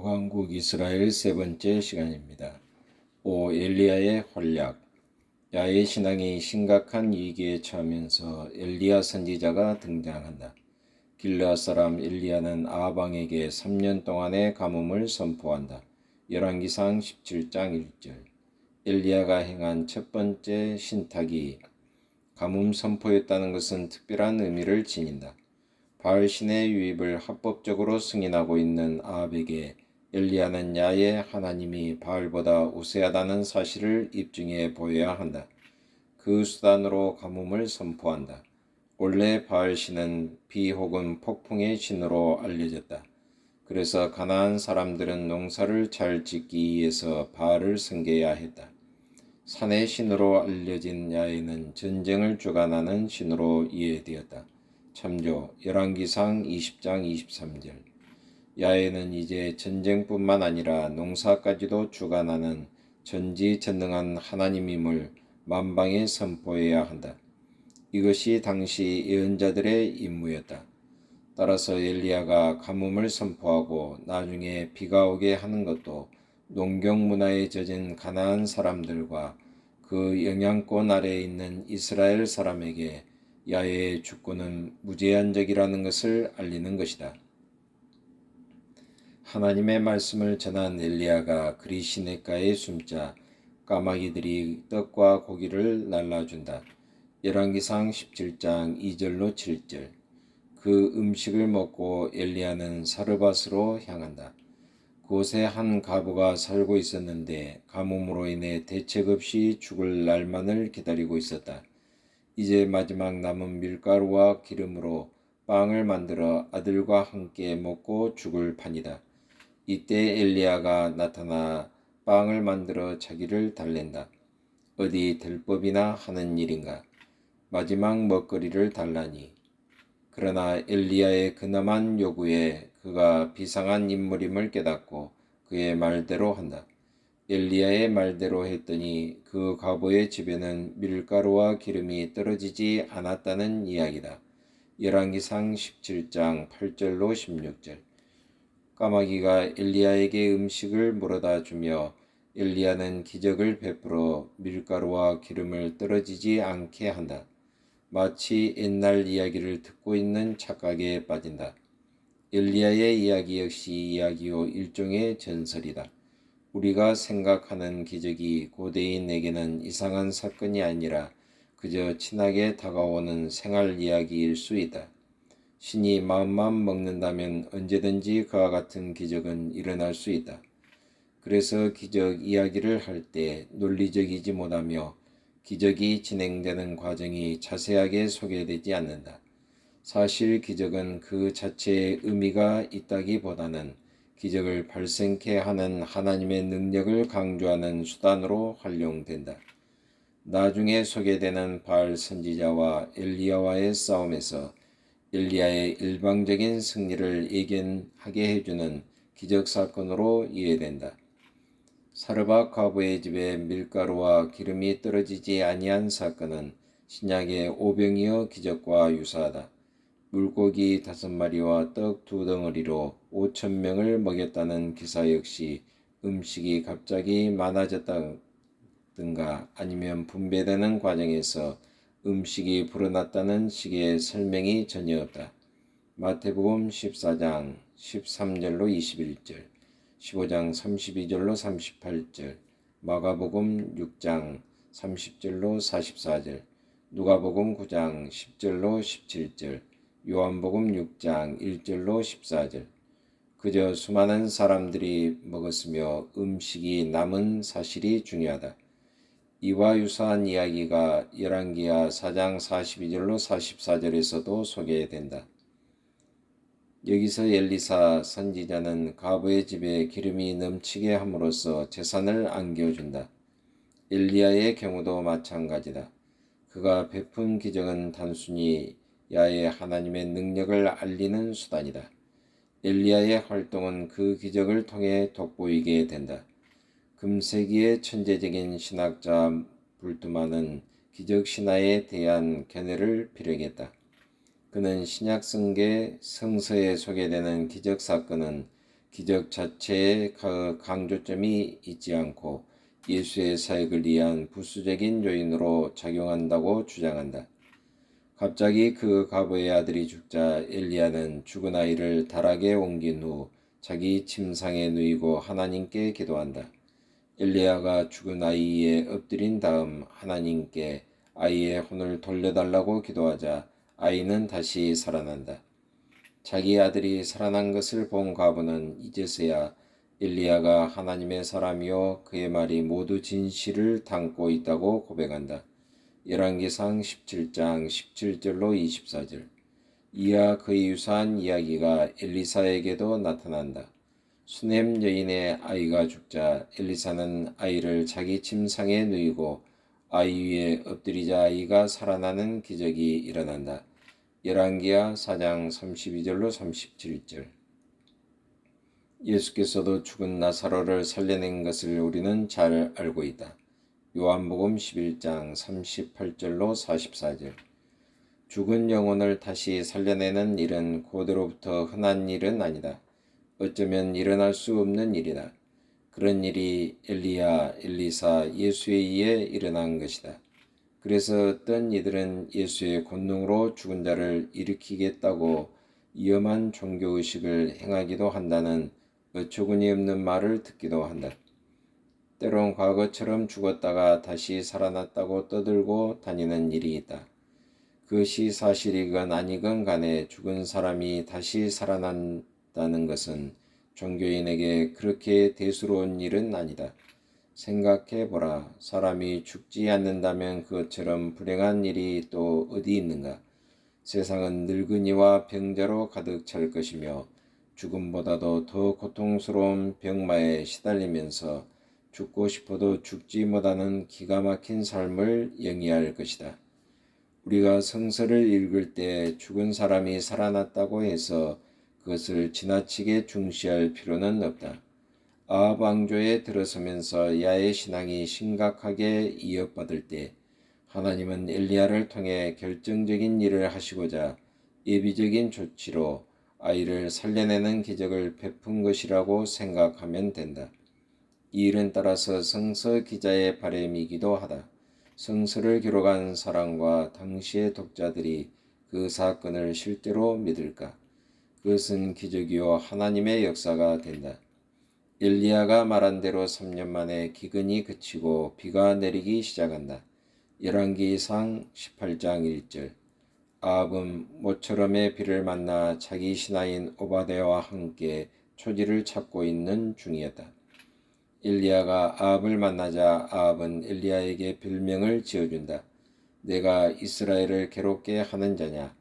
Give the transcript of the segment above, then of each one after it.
북왕국 이스라엘 세 번째 시간입니다. 오 엘리야의 활약 야의 신앙이 심각한 위기에 처하면서 엘리야 선지자가 등장한다. 길르앗 사람 엘리야는 아방에게 3년 동안의 가뭄을 선포한다. 열왕기상 17장 1절 엘리야가 행한 첫 번째 신탁이 가뭄 선포였다는 것은 특별한 의미를 지닌다. 바알 신의 유입을 합법적으로 승인하고 있는 아합에게 엘리야는 야의 하나님이 바알보다 우세하다는 사실을 입증해 보여야 한다. 그 수단으로 가뭄을 선포한다. 원래 바알 신은 비 혹은 폭풍의 신으로 알려졌다. 그래서 가나안 사람들은 농사를 잘 짓기 위해서 바알을 섬겨야 했다. 산의 신으로 알려진 야에는 전쟁을 주관하는 신으로 이해되었다. 참조 열왕기상 20장 23절 야에는 이제 전쟁뿐만 아니라 농사까지도 주관하는 전지전능한 하나님임을 만방에 선포해야 한다. 이것이 당시 예언자들의 임무였다. 따라서 엘리야가 가뭄을 선포하고 나중에 비가 오게 하는 것도 농경 문화에 젖은 가나안 사람들과 그 영향권 아래에 있는 이스라엘 사람에게 야외의 주권은 무제한적이라는 것을 알리는 것이다. 하나님의 말씀을 전한 엘리야가 그리 시냇가에 숨자 까마귀들이 떡과 고기를 날라준다. 열왕기상 17장 2절로 7절 그 음식을 먹고 엘리야는 사르밧으로 향한다. 그곳에 한 가부가 살고 있었는데 가뭄으로 인해 대책 없이 죽을 날만을 기다리고 있었다. 이제 마지막 남은 밀가루와 기름으로 빵을 만들어 아들과 함께 먹고 죽을 판이다. 이때 엘리야가 나타나 빵을 만들어 자기를 달랜다. 어디 될 법이나 하는 일인가? 마지막 먹거리를 달라니. 그러나 엘리야의 근엄한 요구에 그가 비상한 인물임을 깨닫고 그의 말대로 한다. 엘리야의 말대로 했더니 그 과부의 집에는 밀가루와 기름이 떨어지지 않았다는 이야기다. 열왕기상 17장 8절로 16절. 까마귀가 엘리야에게 음식을 물어다 주며 엘리야는 기적을 베풀어 밀가루와 기름을 떨어지지 않게 한다. 마치 옛날 이야기를 듣고 있는 착각에 빠진다. 엘리야의 이야기 역시 이야기요 일종의 전설이다. 우리가 생각하는 기적이 고대인에게는 이상한 사건이 아니라 그저 친하게 다가오는 생활 이야기일 수 있다. 신이 마음만 먹는다면 언제든지 그와 같은 기적은 일어날 수 있다. 그래서 기적 이야기를 할 때 논리적이지 못하며 기적이 진행되는 과정이 자세하게 소개되지 않는다. 사실 기적은 그 자체의 의미가 있다기보다는 기적을 발생케 하는 하나님의 능력을 강조하는 수단으로 활용된다. 나중에 소개되는 바알 선지자와 엘리야와의 싸움에서 엘리야의 일방적인 승리를 예견하게 해주는 기적 사건으로 이해된다. 사르밧 과부의 집에 밀가루와 기름이 떨어지지 아니한 사건은 신약의 오병이어 기적과 유사하다. 물고기 다섯 마리와 떡 두 덩어리로 오천 명을 먹였다는 기사 역시 음식이 갑자기 많아졌다든가 아니면 분배되는 과정에서 음식이 불어났다는 식의 설명이 전혀 없다. 마태복음 14장 13절로 21절, 15장 32절로 38절, 마가복음 6장 30절로 44절, 누가복음 9장 10절로 17절, 요한복음 6장 1절로 14절. 그저 수많은 사람들이 먹었으며 음식이 남은 사실이 중요하다. 이와 유사한 이야기가 열왕기야 4장 42절로 44절에서도 소개된다. 여기서 엘리사 선지자는 가부의 집에 기름이 넘치게 함으로써 재산을 안겨준다. 엘리야의 경우도 마찬가지다. 그가 베푼 기적은 단순히 야의 하나님의 능력을 알리는 수단이다. 엘리야의 활동은 그 기적을 통해 돋보이게 된다. 금세기의 천재적인 신학자 불두만은 기적 신화에 대한 견해를 피력했다. 그는 신약 성계 성서에 소개되는 기적 사건은 기적 자체에 그 강조점이 있지 않고 예수의 사역을 위한 부수적인 요인으로 작용한다고 주장한다. 갑자기 그 가부의 아들이 죽자 엘리야는 죽은 아이를 다락에 옮긴 후 자기 침상에 누이고 하나님께 기도한다. 엘리야가 죽은 아이에 엎드린 다음 하나님께 아이의 혼을 돌려달라고 기도하자 아이는 다시 살아난다. 자기 아들이 살아난 것을 본 과부는 이제서야 엘리야가 하나님의 사람이요 그의 말이 모두 진실을 담고 있다고 고백한다. 열왕기상 17장 17절로 24절. 이와 그의 유사한 이야기가 엘리사에게도 나타난다. 수넴 여인의 아이가 죽자 엘리사는 아이를 자기 침상에 누이고 아이 위에 엎드리자 아이가 살아나는 기적이 일어난다. 열왕기하 4장 32절로 37절. 예수께서도 죽은 나사로를 살려낸 것을 우리는 잘 알고 있다. 요한복음 11장 38절로 44절. 죽은 영혼을 다시 살려내는 일은 고대로부터 흔한 일은 아니다. 어쩌면 일어날 수 없는 일이다. 그런 일이 엘리야, 엘리사, 예수에 의해 일어난 것이다. 그래서 어떤 이들은 예수의 권능으로 죽은 자를 일으키겠다고 위험한 종교의식을 행하기도 한다는 어처구니 없는 말을 듣기도 한다. 때론 과거처럼 죽었다가 다시 살아났다고 떠들고 다니는 일이 있다. 그것이 사실이건 아니건 간에 죽은 사람이 다시 살아난 다는 것은 종교인에게 그렇게 대수로운 일은 아니다. 생각해 보라. 사람이 죽지 않는다면 그것처럼 불행한 일이 또 어디 있는가? 세상은 늙은이와 병자로 가득 찰 것이며 죽음보다도 더 고통스러운 병마에 시달리면서 죽고 싶어도 죽지 못하는 기가 막힌 삶을 영위할 것이다. 우리가 성서를 읽을 때 죽은 사람이 살아났다고 해서 그것을 지나치게 중시할 필요는 없다. 아합 왕조에 들어서면서 야의 신앙이 심각하게 이어받을 때 하나님은 엘리야를 통해 결정적인 일을 하시고자 예비적인 조치로 아이를 살려내는 기적을 베푼 것이라고 생각하면 된다. 이 일은 따라서 성서 기자의 바램이기도 하다. 성서를 기록한 사람과 당시의 독자들이 그 사건을 실제로 믿을까? 그것은 기적이요 하나님의 역사가 된다. 엘리야가 말한 대로 3년 만에 기근이 그치고 비가 내리기 시작한다. 열왕기상 18장 1절 아합은 모처럼의 비를 만나 자기 신하인 오바데와 함께 초지를 찾고 있는 중이었다. 엘리야가 아합을 만나자 아합은 엘리야에게 별명을 지어준다. 내가 이스라엘을 괴롭게 하는 자냐?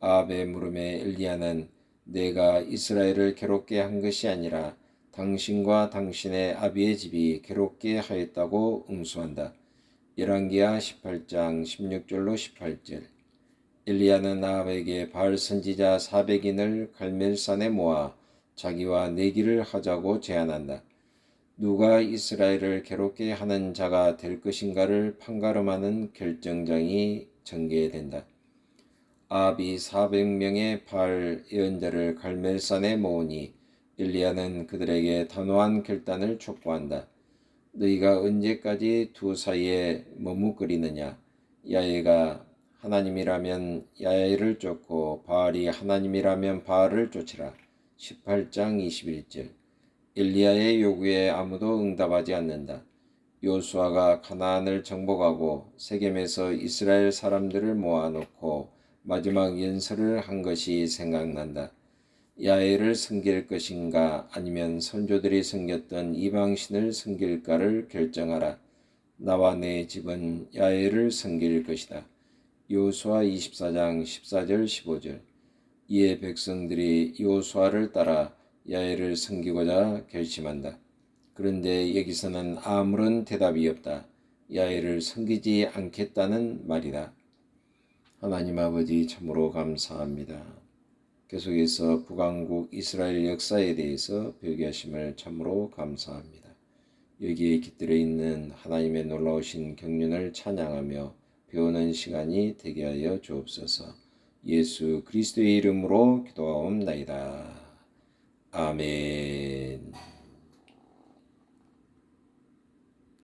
아합의 물음에 엘리야는 내가 이스라엘을 괴롭게 한 것이 아니라 당신과 당신의 아비의 집이 괴롭게 하였다고 응수한다. 열왕기하 18장 16절로 18절 엘리야는 아합에게 바알 선지자 400인을 갈멜산에 모아 자기와 내기를 하자고 제안한다. 누가 이스라엘을 괴롭게 하는 자가 될 것인가를 판가름하는 결정장이 전개된다. 아합이 400명의 바알 예언자를 갈멜산에 모으니 엘리야는 그들에게 단호한 결단을 촉구한다. 너희가 언제까지 두 사이에 머뭇거리느냐? 야외가 하나님이라면 야외를 쫓고 바알이 하나님이라면 바알을 쫓으라. 18장 21절. 엘리야의 요구에 아무도 응답하지 않는다. 요수아가 가나안을 정복하고 세겜에서 이스라엘 사람들을 모아놓고 마지막 연설을 한 것이 생각난다. 야훼를 섬길 것인가 아니면 선조들이 섬겼던 이방신을 섬길까를 결정하라. 나와 내 집은 야훼를 섬길 것이다. 요수아 24장 14절 15절 이에 백성들이 요수아를 따라 야훼를 섬기고자 결심한다. 그런데 여기서는 아무런 대답이 없다. 야훼를 섬기지 않겠다는 말이다. 하나님 아버지 참으로 감사합니다. 계속해서 북왕국 이스라엘 역사에 대해서 배우게 하심을 참으로 감사합니다. 여기에 깃들어 있는 하나님의 놀라우신 경륜을 찬양하며 배우는 시간이 되게 하여 주옵소서. 예수 그리스도의 이름으로 기도하옵나이다. 아멘.